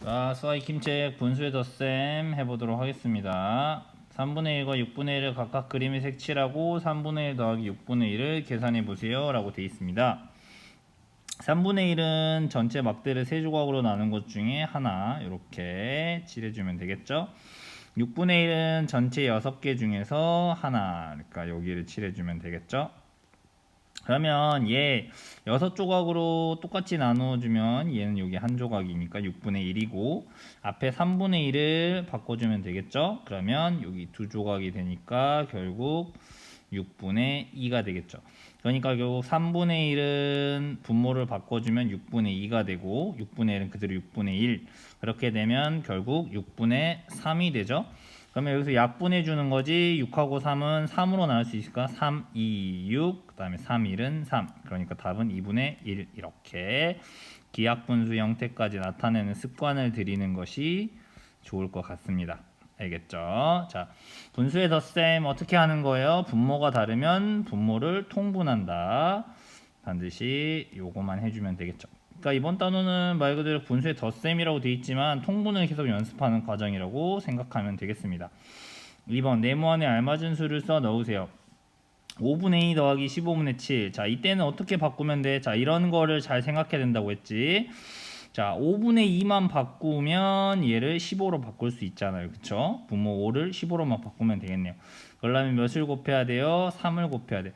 자, 수아이 김책 분수의 덧셈 해보도록 하겠습니다. 3분의 1과 6분의 1을 각각 그림에 색칠하고 3분의 1 더하기 6분의 1을 계산해 보세요 라고 되어 있습니다. 3분의 1은 전체 막대를 세 조각으로 나눈 것 중에 하나 이렇게 칠해주면 되겠죠. 6분의 1은 전체 6개 중에서 하나 그러니까 여기를 칠해주면 되겠죠. 그러면 얘 여섯 조각으로 똑같이 나누어주면 얘는 여기 한 조각이니까 6분의 1이고 앞에 3분의 1을 바꿔주면 되겠죠? 그러면 여기 두 조각이 되니까 결국 6분의 2가 되겠죠. 그러니까 결국 3분의 1은 분모를 바꿔주면 6분의 2가 되고 6분의 1은 그대로 6분의 1 그렇게 되면 결국 6분의 3이 되죠 그러면 여기서 약분해 주는 거지 6하고 3은 3으로 나눌 수 있으니까? 3, 2, 6, 그 다음에 3, 1은 3 그러니까 답은 2분의 1 이렇게. 기약분수 형태까지 나타내는 습관을 들이는 것이 좋을 것 같습니다. 알겠죠? 자, 분수의 덧셈 어떻게 하는 거예요? 분모가 다르면 분모를 통분한다. 반드시 요거만 해주면 되겠죠 그러니까 이번 단어는 말 그대로 분수의 덧셈이라고 되어 있지만 통분을 계속 연습하는 과정이라고 생각하면 되겠습니다. 2번 네모 안에 알맞은 수를 써 넣으세요. 5분의 2 더하기 15분의 7. 자, 이때는 어떻게 바꾸면 돼? 자, 이런 거를 잘 생각해야 된다고 했지. 자, 5분의 2만 바꾸면 얘를 15로 바꿀 수 있잖아요. 그쵸? 분모 5를 15로만 바꾸면 되겠네요. 그러려면 몇을 곱해야 돼요? 3을 곱해야 돼.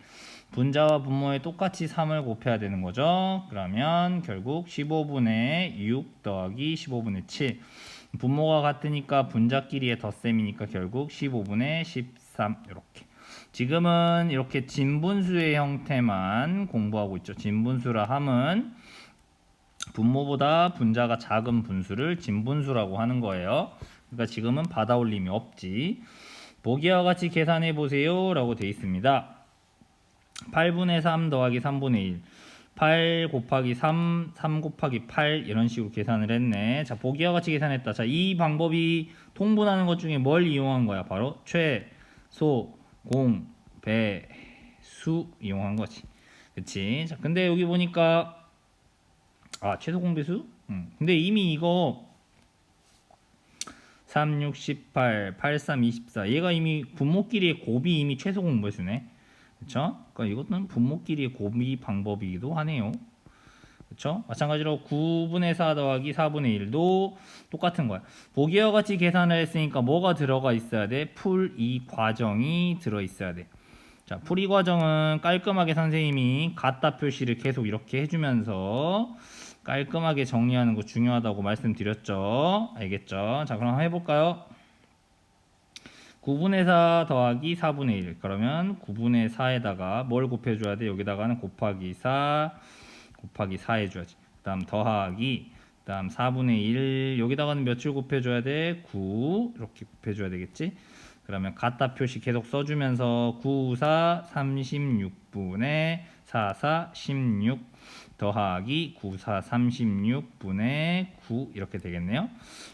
분자와 분모에 똑같이 3을 곱해야 되는 거죠. 그러면 결국 15분의 6 더하기 15분의 7. 분모가 같으니까 분자끼리의 덧셈이니까 결국 15분의 13 이렇게. 지금은 이렇게 진분수의 형태만 공부하고 있죠. 진분수라 함은 분모보다 분자가 작은 분수를 진분수라고 하는 거예요. 그러니까 지금은 받아올림이 없지. 보기와 같이 계산해 보세요 라고 되어 있습니다. 8분의 3 더하기 3분의 1 8 곱하기 3, 3 곱하기 8 이런 식으로 계산을 했네. 자, 보기와 같이 계산했다. 자, 이 방법이 통분하는 것 중에 뭘 이용한 거야? 바로 최소 공, 배, 수 이용한 거지. 그치? 자, 근데 여기 보니까 아, 최소 공배수? 음. 근데 이미 이거 3, 6, 18, 8, 3, 24 얘가 이미 분모끼리의 곱이 이미 최소 공배수네. 그렇죠? 그러니까 이것은 분모끼리의 곱이 방법이기도 하네요. 그렇죠? 마찬가지로 9분의 4 더하기 4분의 1도 똑같은 거야. 보기와 같이 계산을 했으니까 뭐가 들어가 있어야 돼? 풀 이 과정이 들어 있어야 돼. 자, 풀 이 과정은 깔끔하게 선생님이 갖다 표시를 계속 이렇게 해주면서 깔끔하게 정리하는 거 중요하다고 말씀드렸죠. 알겠죠? 자, 그럼 한번 해볼까요? 9분의 4 더하기 4분의 1 그러면 9분의 4에다가 뭘 곱해줘야 돼? 여기다가는 곱하기 4 곱하기 4 해줘야지 그 다음 더하기 그 다음 4분의 1 여기다가는 몇을 곱해줘야 돼? 9 이렇게 곱해줘야 되겠지? 그러면 갖다 표시 계속 써주면서 9, 4, 36분의 4, 4, 16 더하기 9, 4, 36분의 9 이렇게 되겠네요.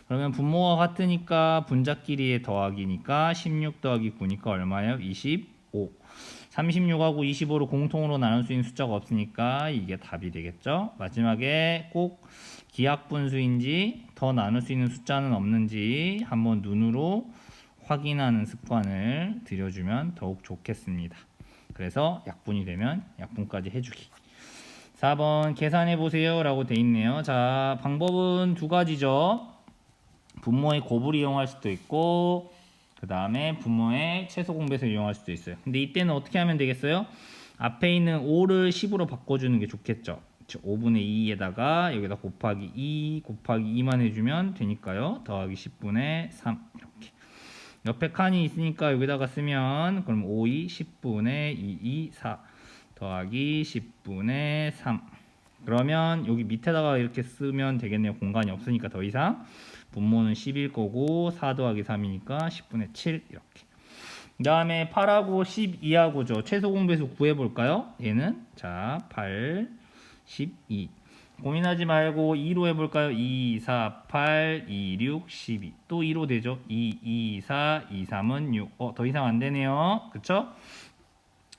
그러면 분모가 같으니까 분자끼리의 더하기니까 16 더하기 9니까 얼마예요? 25. 36하고 25로 공통으로 나눌 수 있는 숫자가 없으니까 이게 답이 되겠죠. 마지막에 꼭 기하분수인지 더 나눌 수 있는 숫자는 없는지 한번 눈으로 확인하는 습관을 들여주면 더욱 좋겠습니다. 그래서 약분이 되면 약분까지 해주기. 4번 계산해 보세요 라고 돼 있네요. 자, 방법은 두 가지죠. 분모의 곱을 이용할 수도 있고 그 다음에 분모의 최소 공배수 이용할 수도 있어요. 근데 이때는 어떻게 하면 되겠어요? 앞에 있는 5를 10으로 바꿔주는 게 좋겠죠. 5분의 2에다가 여기다 곱하기 2 곱하기 2만 해주면 되니까요. 더하기 10분의 3 이렇게. 옆에 칸이 있으니까 여기다가 쓰면 그럼 5, 2, 10분의 2, 2, 4 더하기 10분의 3 그러면 여기 밑에다가 이렇게 쓰면 되겠네요. 공간이 없으니까 더 이상 분모는 10일 거고 4 더하기 3이니까 10분의 7 이렇게 그 다음에 8하고 12하고죠. 최소 공배수 구해볼까요? 얘는 자 8, 12 고민하지 말고 2로 해볼까요? 2, 4, 8, 2, 6, 12. 또 2로 되죠? 2, 2, 4, 2, 3은 6. 어, 더 이상 안 되네요. 그쵸?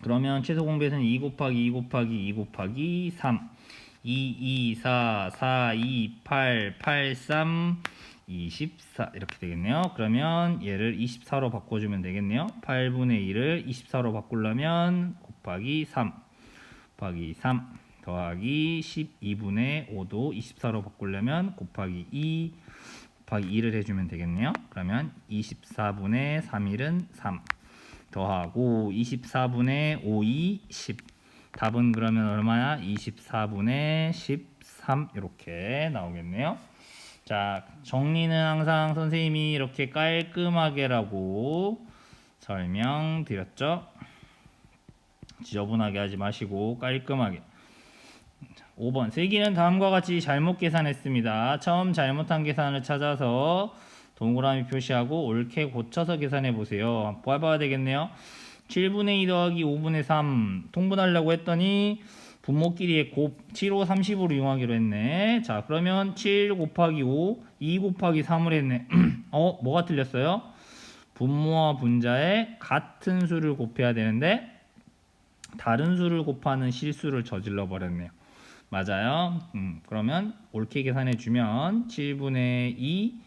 그러면 최소 공배수는 2 곱하기 2 곱하기 2 곱하기 3. 2, 2, 4, 4, 2, 8, 8, 3, 24 이렇게 되겠네요. 그러면 얘를 24로 바꿔주면 되겠네요. 8분의 1을 24로 바꾸려면 곱하기 3 곱하기 3 더하기 12분의 5도 24로 바꾸려면 곱하기 2 곱하기 2를 해주면 되겠네요. 그러면 24분의 3일은 3 더하고 24분의 5이 10 답은 그러면 얼마야? 24분의 13 이렇게 나오겠네요. 자 정리는 항상 선생님이 이렇게 깔끔하게라고 설명드렸죠. 지저분하게 하지 마시고 깔끔하게 5번 세기는 다음과 같이 잘못 계산했습니다. 처음 잘못한 계산을 찾아서 동그라미 표시하고 옳게 고쳐서 계산해 보세요. 봐봐야 되겠네요. 7분의 2 더하기 5분의 3 통분하려고 했더니 분모끼리의 곱 7, 5, 30으로 이용하기로 했네. 자 그러면 7 곱하기 5, 2 곱하기 3을 했네. 어 뭐가 틀렸어요? 분모와 분자의 같은 수를 곱해야 되는데 다른 수를 곱하는 실수를 저질러 버렸네요. 맞아요. 음, 그러면 옳게 계산해 주면 7분의 2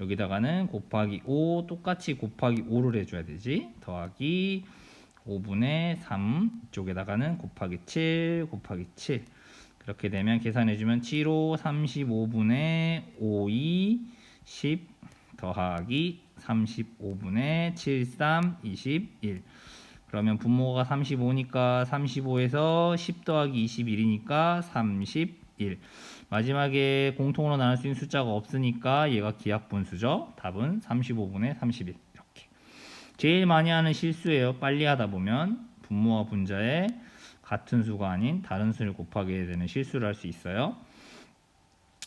여기다가는 곱하기 5 똑같이 곱하기 5를 해줘야 되지. 더하기 5분의 3 이쪽에다가는 곱하기 7 곱하기 7 그렇게 되면 계산해 주면 7, 5, 35분의 5, 2, 10 더하기 35분의 7, 3, 21 그러면 분모가 35니까 35에서 10 더하기 21이니까 31 마지막에 공통으로 나눌 수 있는 숫자가 없으니까 얘가 기하분수죠? 답은 35분의 31 이렇게. 제일 많이 하는 실수예요. 빨리 하다 보면 분모와 분자에 같은 수가 아닌 다른 수를 곱하게 되는 실수를 할 수 있어요.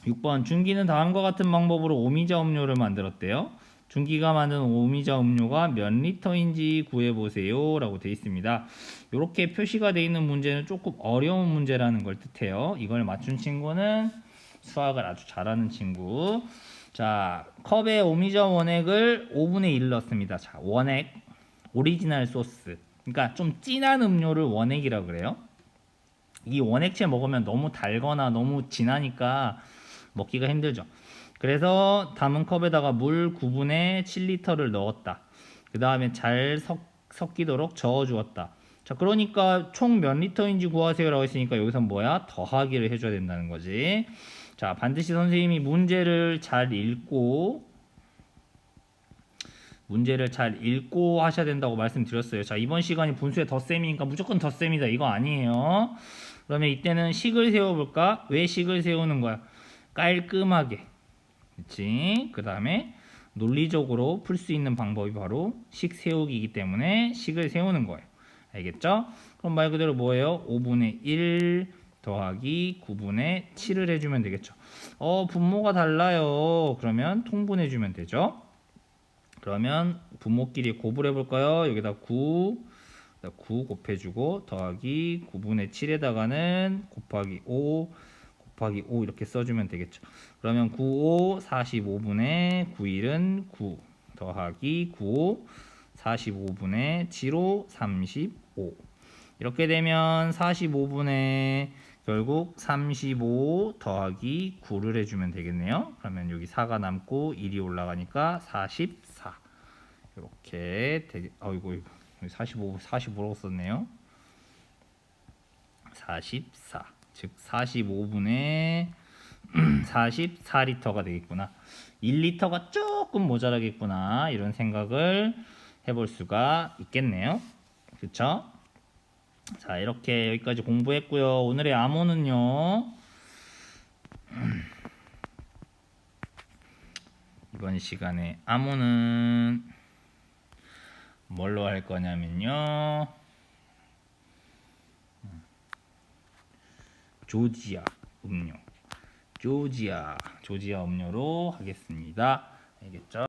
6번. 중기는 다음과 같은 방법으로 오미자 음료를 만들었대요 중기가 만든 오미자 음료가 몇 리터인지 구해보세요 라고 되어 있습니다. 이렇게 표시가 되어 있는 문제는 조금 어려운 문제라는 걸 뜻해요. 이걸 맞춘 친구는 수학을 아주 잘하는 친구. 자 컵에 오미자 원액을 5분의 1 넣습니다. 자 원액 오리지널 소스. 그러니까 좀 진한 음료를 원액이라고 그래요. 이 원액체 먹으면 너무 달거나 너무 진하니까 먹기가 힘들죠 그래서 담은 컵에다가 물 9분의 7리터를 넣었다. 그 다음에 잘 섞, 섞이도록 저어 주었다. 자, 그러니까 총 몇 리터인지 구하세요라고 했으니까 여기서 뭐야? 더하기를 해줘야 된다는 거지. 자, 반드시 선생님이 문제를 잘 읽고 문제를 잘 읽고 하셔야 된다고 말씀드렸어요. 자, 이번 시간이 분수의 덧셈이니까 무조건 덧셈이다. 이거 아니에요. 그러면 이때는 식을 세워볼까? 왜 식을 세우는 거야? 깔끔하게. 그치? 그 다음에 논리적으로 풀 수 있는 방법이 바로 식 세우기이기 때문에 식을 세우는 거예요. 알겠죠? 그럼 말 그대로 뭐예요? 5분의 1 더하기 9분의 7을 해주면 되겠죠. 어, 분모가 달라요. 그러면 통분해주면 되죠. 그러면 분모끼리 곱을 해볼까요? 여기다 9, 9 곱해주고 더하기 9분의 7에다가는 곱하기 5, 곱하기 5 이렇게 써주면 되겠죠. 그러면 9, 5, 45분의 9일은 9 더하기 9, 45분의 7, 5, 35 이렇게 되면 45분의 결국 35 더하기 9를 해주면 되겠네요. 그러면 여기 4가 남고 1이 올라가니까 44 이렇게 되게 어이구 45 45라고 썼네요. 44 즉 45분의 44리터가 되겠구나. 1리터가 조금 모자라겠구나. 이런 생각을 해볼 수가 있겠네요. 그쵸? 자, 이렇게 여기까지 공부했고요. 오늘의 암호는요. 이번 시간에 암호는 뭘로 할 거냐면요. 조지아 음료. 조지아, 조지아 음료로 하겠습니다. 알겠죠?